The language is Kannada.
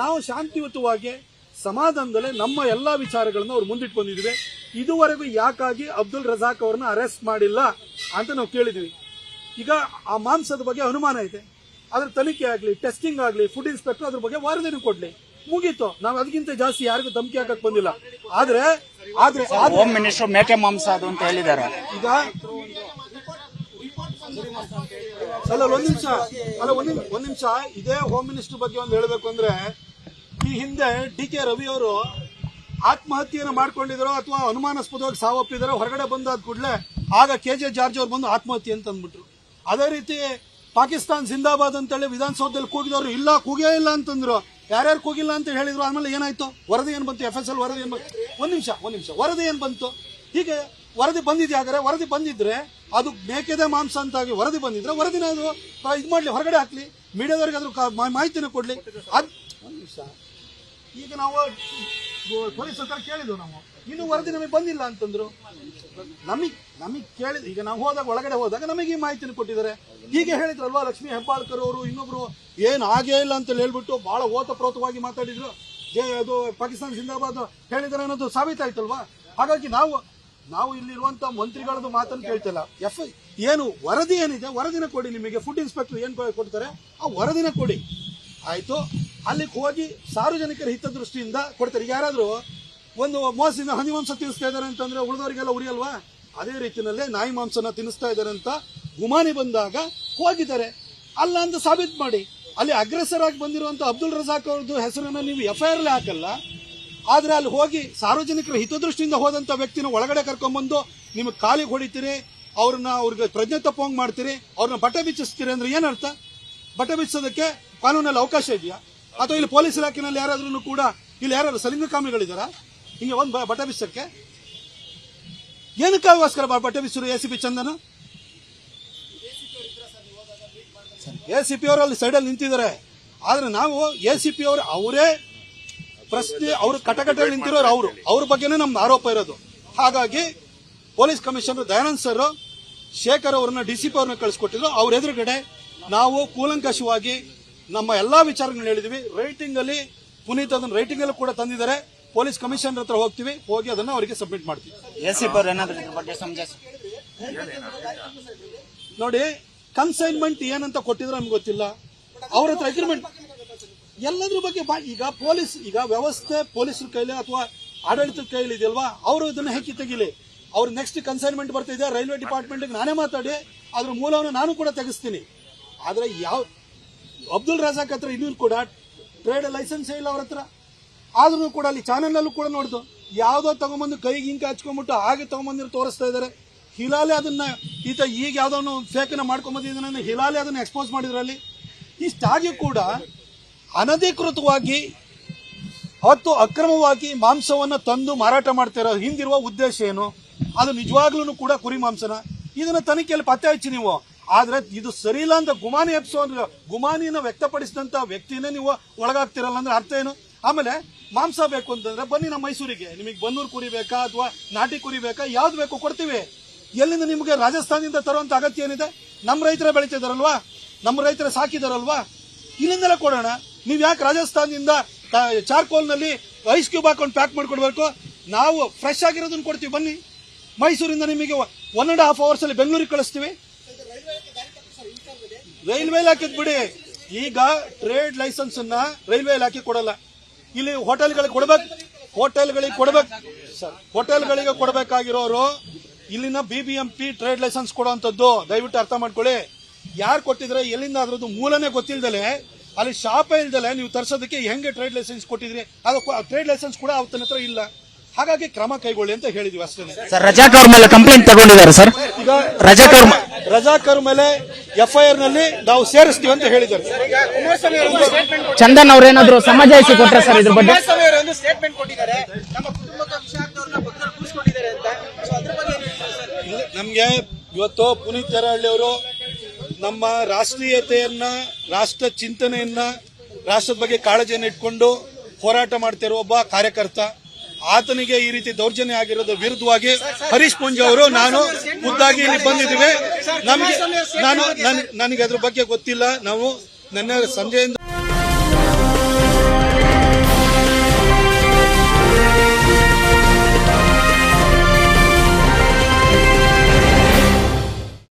ನಾವು ಶಾಂತಿಯುತವಾಗಿ ಸಮಾಧಾನದಲ್ಲೇ ನಮ್ಮ ಎಲ್ಲಾ ವಿಚಾರಗಳನ್ನು ಅವ್ರು ಮುಂದಿಟ್ಟು ಬಂದಿದ್ವಿ. ಇದುವರೆಗೂ ಯಾಕಾಗಿ ಅಬ್ದುಲ್ ರಜಾಕ್ ಅವ್ರನ್ನ ಅರೆಸ್ಟ್ ಮಾಡಿಲ್ಲ ಅಂತ ನಾವು ಕೇಳಿದ್ವಿ. ಈಗ ಆ ಮಾಂಸದ ಬಗ್ಗೆ ಅನುಮಾನ ಇದೆ. ಅದ್ರ ತನಿಖೆ ಆಗಲಿ ಟೆಸ್ಟಿಂಗ್ ಆಗಲಿ ಫುಡ್ ಇನ್ಸ್ಪೆಕ್ಟರ್ ಅದ್ರ ಬಗ್ಗೆ ವರದಿನೂ ಕೊಡ್ಲಿ. ಮುಗೀತು. ನಾವು ಅದಕ್ಕಿಂತ ಜಾಸ್ತಿ ಯಾರಿಗೂ ಧಮಕಿ ಹಾಕಕ್ ಬಂದಿಲ್ಲ. ಆದ್ರೆ ಆದ್ರೆ ಹೋಮ್ ಮಿನಿಸ್ಟರ್ ಮೇಕೆ ಮಾಂಸ ಅದು ಅಂತ ಹೇಳಿದ್ದಾರೆ. ಈಗ ಅಲ್ಲ, ಒಂದ್ ನಿಮಿಷ. ಅಲ್ಲ, ಒಂದ್ ಒಂದ್ ನಿಮಿಷ. ಇದೇ ಹೋಮ್ ಮಿನಿಸ್ಟರ್ ಬಗ್ಗೆ ಒಂದು ಹೇಳಬೇಕು ಅಂದ್ರೆ, ಈ ಹಿಂದೆ ಡಿ ಕೆ ರವಿ ಅವರು ಆತ್ಮಹತ್ಯೆಯನ್ನು ಮಾಡ್ಕೊಂಡಿದ್ರು ಅಥವಾ ಅನುಮಾನಾಸ್ಪದವಾಗಿ ಸಾವಪ್ಪಿದಾರೋ ಹೊರಗಡೆ ಬಂದಾದ ಕೂಡಲೇ ಆಗ ಕೆ ಜೆ ಜಾರ್ಜ್ ಅವ್ರು ಬಂದು ಆತ್ಮಹತ್ಯೆ ಅಂತ ಅಂದ್ಬಿಟ್ರು. ಅದೇ ರೀತಿ ಪಾಕಿಸ್ತಾನ್ ಜಿಂದಾಬಾದ್ ಅಂತೇಳಿ ವಿಧಾನಸೌಧದಲ್ಲಿ ಕೂಗಿದವರು, ಇಲ್ಲ, ಕೂಗೇ ಇಲ್ಲ ಅಂತಂದ್ರು. ಯಾರ್ಯಾರು ಕೂಗಿಲ್ಲ ಅಂತ ಹೇಳಿದ್ರು ಆಮೇಲೆ ಏನಾಯ್ತು? ವರದಿ ಏನು ಬಂತು? ಎಫ್ ಎಸ್ ಎಲ್ ವರದಿ ಏನು ಬಂತು? ಒಂದ್ ನಿಮಿಷ ಒಂದ್ ನಿಮಿಷ. ವರದಿ ಏನು ಬಂತು? ಹೀಗೆ ವರದಿ ಬಂದಿದ್ಯಾ ಹಾಗಾದ್ರೆ? ವರದಿ ಬಂದಿದ್ರೆ ಅದು ಮೇಕೆದೆ ಮಾಂಸ ಅಂತಾಗಿ ವರದಿ ಬಂದಿದ್ರೆ ವರದಿನ ಅದು ಇದು ಮಾಡಲಿ, ಹೊರಗಡೆ ಹಾಕ್ಲಿ ಮೀಡಿಯಾದವ್ರಿಗೆ ಅದ್ರ ಮಾಹಿತಿನ ಕೊಡ್ಲಿ. ಅದ್ ಒಂದ್ ನಿಮಿಷ. ಈಗ ನಾವು ಪೊಲೀಸ್ ಹತ್ರ ಕೇಳಿದ್ವು ನಾವು. ಇನ್ನು ವರದಿ ನಮಗೆ ಬಂದಿಲ್ಲ ಅಂತಂದ್ರು. ನಮಗ್ ನಮಗ್ ಕೇಳಿದ್ ಈಗ ನಾವು ಹೋದಾಗ, ಒಳಗಡೆ ಹೋದಾಗ ನಮಗೆ ಈ ಮಾಹಿತಿನ ಕೊಟ್ಟಿದ್ದಾರೆ. ಹೀಗೆ ಹೇಳಿದ್ರಲ್ವಾ ಲಕ್ಷ್ಮೀ ಹೆಬ್ಬಾಳ್ಕರ್ ಅವರು, ಇನ್ನೊಬ್ರು ಏನ್ ಆಗೇ ಇಲ್ಲ ಅಂತ ಹೇಳ್ಬಿಟ್ಟು ಬಹಳ ಓತಪ್ರೋತವಾಗಿ ಮಾತಾಡಿದ್ರು. ಅದು ಪಾಕಿಸ್ತಾನ ಜಿಂದಾಬಾದ್ ಹೇಳಿದಾರೆ ಅನ್ನೋದು ಸಾಬೀತಾಯ್ತಲ್ವಾ? ಹಾಗಾಗಿ ನಾವು ನಾವು ಇಲ್ಲಿರುವಂತ ಮಂತ್ರಿಗಳದ್ದು ಮಾತನ್ನು ಕೇಳ್ತಿಲ್ಲ. ಎಫ್ ಏನು ವರದಿ ಏನಿದೆ, ವರದಿನ ಕೊಡಿ ನಿಮಗೆ. ಫುಡ್ ಇನ್ಸ್ಪೆಕ್ಟರ್ ಏನು ಕೊಡ್ತಾರೆ? ಆ ವರದಿನ ಕೊಡಿ. ಆಯಿತು? ಅಲ್ಲಿಗೆ ಹೋಗಿ ಸಾರ್ವಜನಿಕರ ಹಿತದೃಷ್ಟಿಯಿಂದ ಕೊಡ್ತಾರೆ. ಯಾರಾದರೂ ಒಂದು ಮೋಸದಿಂದ ಹನಿ ಮಾಂಸ ತಿನ್ನಿಸ್ತಾ ಇದ್ದಾರೆ ಅಂತಂದ್ರೆ ಉಳಿದವರಿಗೆಲ್ಲ ಉರಿಯಲ್ವಾ? ಅದೇ ರೀತಿಯಲ್ಲೇ ನಾಯಿ ಮಾಂಸನ ತಿನ್ನಿಸ್ತಾ ಇದ್ದಾರೆ ಅಂತ ಗುಮಾನಿ ಬಂದಾಗ ಹೋಗಿದ್ದಾರೆ. ಅಲ್ಲ ಅಂತ ಸಾಬೀತು ಮಾಡಿ. ಅಲ್ಲಿ ಅಗ್ರೆಸರ್ ಆಗಿ ಬಂದಿರುವಂತ ಅಬ್ದುಲ್ ರಜಾಕ್ ಅವ್ರದ್ದು ಹೆಸರನ್ನ ನೀವು ಎಫ್ ಐ ಆರ್ಲೆ ಹಾಕಲ್ಲ. ಆದ್ರೆ ಅಲ್ಲಿ ಹೋಗಿ ಸಾರ್ವಜನಿಕರ ಹಿತದೃಷ್ಟಿಯಿಂದ ಹೋದಂಥ ವ್ಯಕ್ತಿನ ಒಳಗಡೆ ಕರ್ಕೊಂಡ್ಬಂದು ನಿಮಗೆ ಕಾಲಿಗೆ ಹೊಡಿತೀರಿ, ಅವ್ರನ್ನ ಅವ್ರಿಗೆ ಪ್ರಜ್ಞೆ ತಪ್ಪೋಂಗ್ ಮಾಡ್ತೀರಿ, ಅವ್ರನ್ನ ಬಟ್ಟೆ ಬಿಚ್ಚಿಸ್ತೀರಿ ಅಂದ್ರೆ ಏನರ್ಥ ಬಟ್ಟೆ ಬಿಚ್ಚೋದಕ್ಕೆ ಕಾನೂನಲ್ಲಿ ಅವಕಾಶ ಇದೆಯಾ? ಅಥವಾ ಇಲ್ಲಿ ಪೊಲೀಸ್ ಇಲಾಖೆನಲ್ಲಿ ಯಾರಾದ್ರೂ ಕೂಡ ಇಲ್ಲಿ ಯಾರು ಸಲಿಂಗಕಾಮಿಗಳಿದ್ದಾರಾ ಹಿಂಗೆ ಒಂದು ಬಟ್ಟೆ ಬಿಚ್ಚಕ್ಕೆ ಏನಕ್ಕೋಸ್ಕರ ಬಟ್ಟೆ ಬಿಸಿರು A C P Chandana? A C P ಅವರು ಅಲ್ಲಿ ಸೈಡಲ್ಲಿ ನಿಂತಿದ್ದಾರೆ. ಆದರೆ ನಾವು ಎ ಸಿ ಪಿ ಅವರು, ಅವರೇ ಪ್ರಶ್ನೆ ಅವರು ಕಟಕಟಲ್ಲಿ ನಿಂತಿರೋರು ಅವರು. ಅವ್ರ ಬಗ್ಗೆನೇ ನಮ್ದು ಆರೋಪ ಇರೋದು. ಹಾಗಾಗಿ police commissioner Dayanand sir Shekhar ಅವರನ್ನ ಡಿ ಸಿ ಪಿ ಅವ್ರನ್ನ ಕಳಿಸ್ಕೊಟ್ಟಿದ್ರು. ಅವ್ರ ಎದುರುಗಡೆ ನಾವು ಕೂಲಂಕಷವಾಗಿ ನಮ್ಮ ಎಲ್ಲಾ ವಿಚಾರಗಳನ್ನ ಹೇಳಿದ್ವಿ. ರೈಟಿಂಗ್ ಅಲ್ಲಿ ಪುನೀತ್ ಅದನ್ನ ರೈಟಿಂಗ್ ಅಲ್ಲಿ ಕೂಡ ತಂದಿದ್ದಾರೆ. ಪೊಲೀಸ್ ಕಮಿಷನರ್ ಹತ್ರ ಹೋಗ್ತೀವಿ. ಹೋಗಿ ಅದನ್ನ ಅವರಿಗೆ ಸಬ್ಮಿಟ್ ಮಾಡ್ತೀವಿ. ನೋಡಿ ಕನ್ಸೈನ್ಮೆಂಟ್ ಏನಂತ ಕೊಟ್ಟಿದ್ರು ನಮ್ಗೆ ಗೊತ್ತಿಲ್ಲ. ಅವ್ರ ಹತ್ರ ಅಗ್ರಿಮೆಂಟ್ ಎಲ್ಲದ್ರ ಬಗ್ಗೆ ಈಗ ಪೊಲೀಸ್, ಈಗ ವ್ಯವಸ್ಥೆ ಪೊಲೀಸರ ಕೈಲಿ ಅಥವಾ ಆಡಳಿತದ ಕೈಲಿ ಇದೆಯಲ್ವಾ? ಅವರು ಇದನ್ನ ಹೆಕ್ಕಿ ತೆಗಿಲಿ. ಅವ್ರ ನೆಕ್ಸ್ಟ್ ಕನ್ಸೈನ್ಮೆಂಟ್ ಬರ್ತಿದೆ ರೈಲ್ವೆ ಡಿಪಾರ್ಟ್ಮೆಂಟ್ ನಾನೇ ಮಾತಾಡಿ, ಅದ್ರ ಮೂಲವನ್ನು ನಾನು ಕೂಡ ತೆಗಿಸ್ತೀನಿ. ಆದ್ರೆ ಯಾವ ಅಬ್ದುಲ್ ರಾಜಾಕ್ ಹತ್ರ ಇನ್ನೂ ಕೂಡ ಟ್ರೇಡ್ ಲೈಸೆನ್ಸ್ ಇಲ್ಲ ಅವ್ರ ಹತ್ರ. ಆದ್ರೂ ಕೂಡ ಅಲ್ಲಿ ಚಾನೆಲ್ನಲ್ಲೂ ಕೂಡ ನೋಡ್ದು. ಯಾವ್ದೋ ತಗೊಂಬಂದು ಕೈಗೆ ಹಿಂಗೆ ಹಚ್ಕೊಂಡ್ಬಿಟ್ಟು ಹಾಗೆ ತಗೊಂಬಂದಿರು ತೋರಿಸ್ತಾ ಇದಾರೆ. ಹಿಲಾಲೆ ಅದನ್ನ ಈತ ಈಗ ಯಾವ್ದೋ ಫೇಕನ್ನ ಮಾಡ್ಕೊಂಬಂದಿದ್ದಾನೆ ಹಿಲಾಲೆ ಅದನ್ನ ಎಕ್ಸ್ಪೋಸ್ ಮಾಡಿದ್ರಲ್ಲಿ. ಇಷ್ಟಾಗಿ ಕೂಡ ಅನಧಿಕೃತವಾಗಿ ಹತ್ತು ಅಕ್ರಮವಾಗಿ ಮಾಂಸವನ್ನು ತಂದು ಮಾರಾಟ ಮಾಡ್ತಿರೋ ಹಿಂದಿರುವ ಉದ್ದೇಶ ಏನು? ಅದು ನಿಜವಾಗ್ಲೂ ಕೂಡ ಕುರಿ ಮಾಂಸನ? ಇದನ್ನ ತನಿಖೆಯಲ್ಲಿ ಪತ್ತೆ ಹಚ್ಚಿ ನೀವು. ಆದ್ರೆ ಇದು ಸರಿ ಇಲ್ಲ ಅಂತ ಗುಮಾನಿ ಎಪ್ಸೋ ಗುಮಾನಿನ ವ್ಯಕ್ತಪಡಿಸಿದಂತ ವ್ಯಕ್ತಿನೇ ನೀವು ಒಳಗಾಗ್ತಿರಲ್ಲ ಅಂದ್ರೆ ಅರ್ಥ ಏನು? ಆಮೇಲೆ ಮಾಂಸ ಬೇಕು ಅಂತಂದ್ರೆ ಬನ್ನಿ ನಮ್ಮ ಮೈಸೂರಿಗೆ. ನಿಮಗೆ ಬನ್ನೂರು ಕುರಿ ಬೇಕಾ ಅಥವಾ ನಾಟಿ ಕುರಿ ಬೇಕಾ? ಯಾವ್ದು ಬೇಕು ಕೊಡ್ತೀವಿ. ಎಲ್ಲಿಂದ ನಿಮಗೆ ರಾಜಸ್ಥಾನದಿಂದ ತರುವಂತ ಅಗತ್ಯ ಏನಿದೆ? ನಮ್ಮ ರೈತರ ಬೆಳೀತಿದಾರಲ್ವಾ? ನಮ್ಮ ರೈತರ ಸಾಕಿದಾರಲ್ವಾ? ಇಲ್ಲಿಂದಲೇ ಕೊಡೋಣ. ನೀವ್ ಯಾಕೆ ರಾಜಸ್ಥಾನದಿಂದ ಚಾರ್ಕೋಲ್ನಲ್ಲಿ ಐಸ್ ಕ್ಯೂಬ್ ಹಾಕೊಂಡು ಪ್ಯಾಕ್ ಮಾಡ್ಕೊಡ್ಬೇಕು? ನಾವು ಫ್ರೆಶ್ ಆಗಿರೋದನ್ನ ಕೊಡ್ತೀವಿ, ಬನ್ನಿ. ಮೈಸೂರಿಂದ ನಿಮಗೆ ಒನ್ ಅಂಡ್ ಹಾಫ್ ಅವರ್ಸ್ ಅಲ್ಲಿ ಬೆಂಗಳೂರಿಗೆ ಕಳಿಸ್ತೀವಿ. ರೈಲ್ವೆ ಇಲಾಖೆ ಬಿಡಿ. ಈಗ ಟ್ರೇಡ್ ಲೈಸೆನ್ಸ್ ಅನ್ನ ರೈಲ್ವೆ ಇಲಾಖೆ ಕೊಡಲ್ಲ. ಇಲ್ಲಿ ಹೋಟೆಲ್ಗಳಿಗೆ ಕೊಡ್ಬೇಕು ಹೋಟೆಲ್ಗಳಿಗೆ ಕೊಡ್ಬೇಕು. ಸರ್, ಹೋಟೆಲ್ಗಳಿಗೆ ಕೊಡಬೇಕಾಗಿರೋರು ಇಲ್ಲಿನ B B M P trade licence ಕೊಡುವಂತದ್ದು ದಯವಿಟ್ಟು ಅರ್ಥ ಮಾಡ್ಕೊಳ್ಳಿ. ಯಾರು ಕೊಟ್ಟಿದ್ರೆ ಎಲ್ಲಿಂದ ಅದ್ರದ್ದು ಮೂಲನೇ ಗೊತ್ತಿಲ್ದಲೆ ಅಲ್ಲಿ ಶಾಪ ಇಲ್ದಲೆ ನೀವು ತರ್ಸೋದಕ್ಕೆ ಹೆಂಗೆ ಟ್ರೇಡ್ ಲೈಸೆನ್ಸ್ ಕೊಟ್ಟಿದ್ರಿ? ಅದು ಟ್ರೇಡ್ ಲೈಸೆನ್ಸ್ ಕೂಡ ಅವತ್ತನ ಹತ್ರ ಇಲ್ಲ. ಹಾಗಾಗಿ ಕ್ರಮ ಕೈಗೊಳ್ಳಿ ಅಂತ ಹೇಳಿದ್ವಿ ಅಷ್ಟೇ ಸರ್ ರಜಾಕ್ ಅವ್ರ ಮೇಲೆ ಕಂಪ್ಲೇಂಟ್ ತಗೊಂಡಿದ್ದಾರೆ ಸರ್. ಈಗ ರಜಾಕ್ ಅವ್ರ ಮ- ರಜಾಕ್ ಅವ್ರ ಮೇಲೆ ಎಫ್ಐಆರ್ನಲ್ಲಿ ನಾವು ಸೇರಿಸ್ತೀವಿ ಅಂತ ಹೇಳಿದ್ದಾರೆ. ಚಂದನ್ ಅವ್ರೇನಾದ್ರು ಸಮಜಾಯಿಸಿ ಕೊಟ್ಟರೆ ಸರ್ ಇದ್ರ ಬಗ್ಗೆ? ಸ್ಟೇಟ್ಮೆಂಟ್ ಕೊಟ್ಟಿದ್ದಾರೆ. ನಮ್ಮ ಕುಟುಂಬಕ್ಕೆ ವಿಷ ಆಗ್ದವ್ರನ್ನ ಪಕ್ಕದಲ್ಲಿ ಕೂರಿಸ್ಕೊಂಡಿದ್ದಾರೆ ಅಂತ. ಸೊ ಬಗ್ಗೆ ಏನ್ ಹೇಳ್ತೀರಾ ಸರ್? ನಮ್ಗೆ ಇವತ್ತು ಪುನೀತ್ ಯರಹಳ್ಳಿ ಅವರು ನಮ್ಮ ರಾಷ್ಟ್ರೀಯತೆಯನ್ನ, ರಾಷ್ಟ್ರ ಚಿಂತನೆಯನ್ನ, ರಾಷ್ಟ್ರದ ಬಗ್ಗೆ ಕಾಳಜಿಯನ್ನು ಇಟ್ಕೊಂಡು ಹೋರಾಟ ಮಾಡ್ತಿರುವ ಒಬ್ಬ ಕಾರ್ಯಕರ್ತ. ಆತನಿಗೆ ಈ ರೀತಿ ದೌರ್ಜನ್ಯ ಆಗಿರೋದ್ರ ವಿರುದ್ಧವಾಗಿ ಹರೀಶ್ ಪುಂಜ ಅವರು, ನಾನು ಮುದ್ದಾಗಿ ಇಲ್ಲಿ ಬಂದಿದ್ದೀವಿ. ನಮಗೆ ನಾನು ನನ್- ನನಗೆ ಅದ್ರ ಬಗ್ಗೆ ಗೊತ್ತಿಲ್ಲ. ನಾವು ನನ್ನ ಸಂಜೆಯಿಂದ